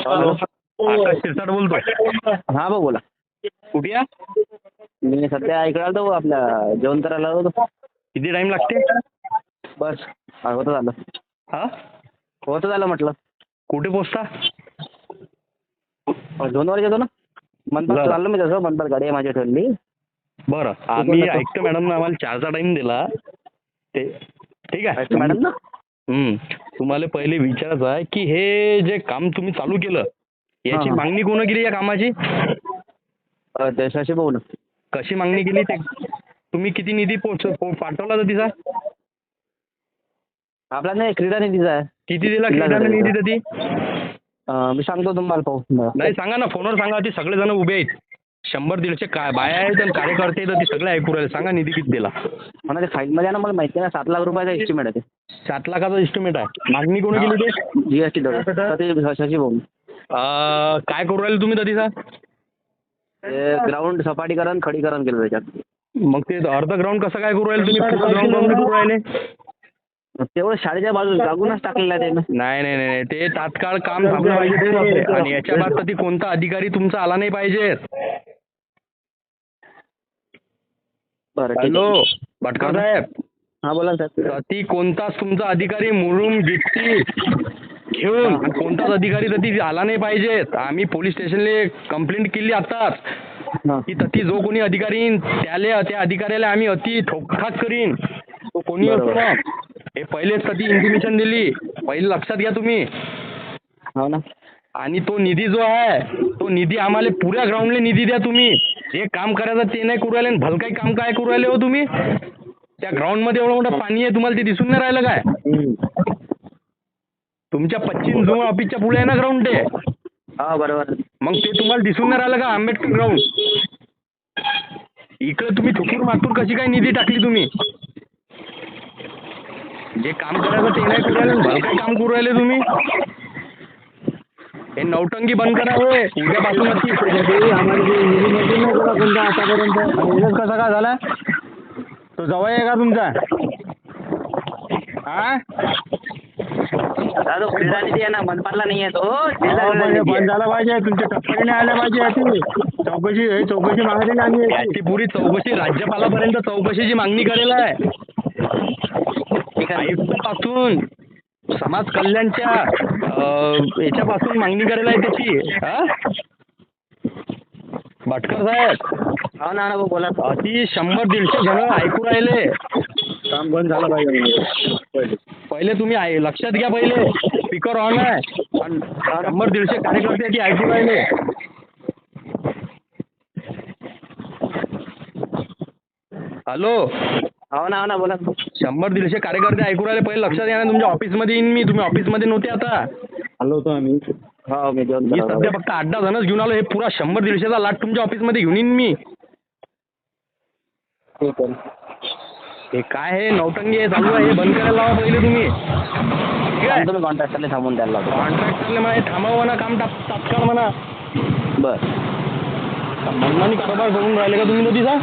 शिरसाट बोलतो हा भाऊ बोला. कुठे या मी सध्या इकडे आलो होतो आपल्या जेवण करायला आलो होतो. किती टाइम लागते? बस हा, होतं झालं. हा? होतं झालं म्हटलं. कुठे पोचता? दोन वर येतो ना. मनपात बरं. चाललो मी तसं मनपात गाडी आहे माझी ठरली बरं. आम्ही. ऐकतो मॅडम आम्हाला चारचा टाइम दिला. ते ठीक आहे. मॅडम ना. तुम्हाला पहिले विचारायचं आहे की हे जे काम तुम्ही चालू केलं याची. मागणी कोण केली या कामाची? अ, ते शशी भाऊ ना. कशी मागणी केली ते? तुम्ही किती निधी पोच पाठवला होता तिचा? आपला नाही क्रीडा निधीचा आहे. किती दिला क्रीडा. निधी ती? मी सांगतो तुम्हाला पाहू. नाही सांगा ना फोनवर सांगा ती सगळेजण उभे आहेत. शंभर दीडशे काय बाया आहेत आणि कार्यकर्ते आहेत ती सगळे ऐकू राहिले. सांगा निधी किती दिला. मला ते फाईलमध्ये ना मला माहिती आहे ना सात लाख रुपयाचा एस्टिमेट आहे सात लाखाचा इस्टिमेट आहे. मागणी कोण केली ते ते जी एस टी तर ते शशी भाऊ काय करू राहिले तुम्ही तिचा ते ग्राउंड सपाटीकरण खडीकरण केलं त्याच्यात. मग ते अर्ध ग्राउंड कसं काय करू राहिले तुम्ही? करू राहिले? तेवढं शाळेच्या बाजूला लागूनच टाकलेलं आहे त्यानं नाही नाही नाही ते तात्काळ काम थांबलं पाहिजे आणि याच्या बाद तर ती कोणता अधिकारी तुमचा आला नाही पाहिजे? बरं ठीक हॅलो भटकर साहेब. हा बोला ना साहेब. ती कोणताच तुमचा अधिकारी मुरुम गिट्टी घेऊन कोणताच अधिकारी तरी आला नाही पाहिजेत आम्ही पोलीस स्टेशनला कंप्लेंट केली आताच हा. की तती जो कोणी अधिकारी येईन, त्याले त्या अधिकाऱ्याला आम्ही अति ठोकठाक करीन. तो कोणी असो बरोबर. मग हे पहिलेच तती इंटिमेशन दिली. पहिले लक्षात घ्या तुम्ही. हो ना. आणि तो निधी जो आहे तो निधी आम्हाला पुऱ्या ग्राउंडला निधी द्या तुम्ही. जे काम करायचं ते नाही करू राहिले आणि भलकाई काम काय करू राहिले हो तुम्ही? त्या ग्राउंडमध्ये एवढं मोठं पाणी आहे तुम्हाला ते दिसून नाही राहिलं काय. तुमच्या पश्चिम जुमा ऑफिसच्या पुढे आहे ना ग्राउंड ते? हा बरोबर. मग ते तुम्हाला दिसून नाही राहिलं का आंबेडकर ग्राउंड इकडे तुम्ही थुकूर मातूर कशी काय निधी टाकली तुम्ही? जे काम करायचं ते नाही करू राहिले भलकाई काम करू राहिले तुम्ही. हे नौटंकी बंद करा होय उद्यापासून कसा काय झाला तो जवळ आहे का तुमचा? हा? दादा ना नाही आहे तो हो, हे बंद. झालं पाहिजे तुमच्या टप्प्याने आल्या पाहिजे याची चौकशी हे चौकशी मागणी याची पुरी चौकशी राज्यपालापर्यंत चौकशीची मागणी करेल आहे. ठीक आहे. आयुक्तापासून समाज कल्याणच्या याच्यापासून मागणी करायला आहे त्याची. हा? भटकर साहेब. हो ना ना भाऊ बोला. अति शंभर दीडशे जण ऐकू राहिले. काम बंद झालं पाहिजे पहिले. तुम्ही लक्षात घ्या पहिले. स्पीकर ऑन आहे. आणि शंभर दीडशे कार्यकर्ते ती ऐकू राहिले हॅलो? हो ना हो ना बोला. शंभर दीडशे कार्यकर्ते ऐकू राहिले. पहिले लक्षात घ्या ना तुमच्या ऑफिसमध्ये येईन मी. तुम्ही ऑफिसमध्ये नव्हते आता. आलो होतो आम्ही. हो मी मी सध्या फक्त आठ दहा जणच घेऊन आलो. हे पुरा शंभर दीडशेचा लाट तुमच्या ऑफिसमध्ये घेऊन येईन मी. ठीक आहे हे काय हे? नौटंगी हे चालू आहे. हे बंद करायला लावा पहिले तुम्ही. ठीक आहे. तुम्ही कॉन्ट्रॅक्टरला थांबून द्यायला लावतो. कॉन्ट्रॅक्टरले म्हणा थांबव म्हणा काम टाक तात्काळ म्हणा. बरं. मनमानी कारभार करून राहिले का तुम्ही नदीचा?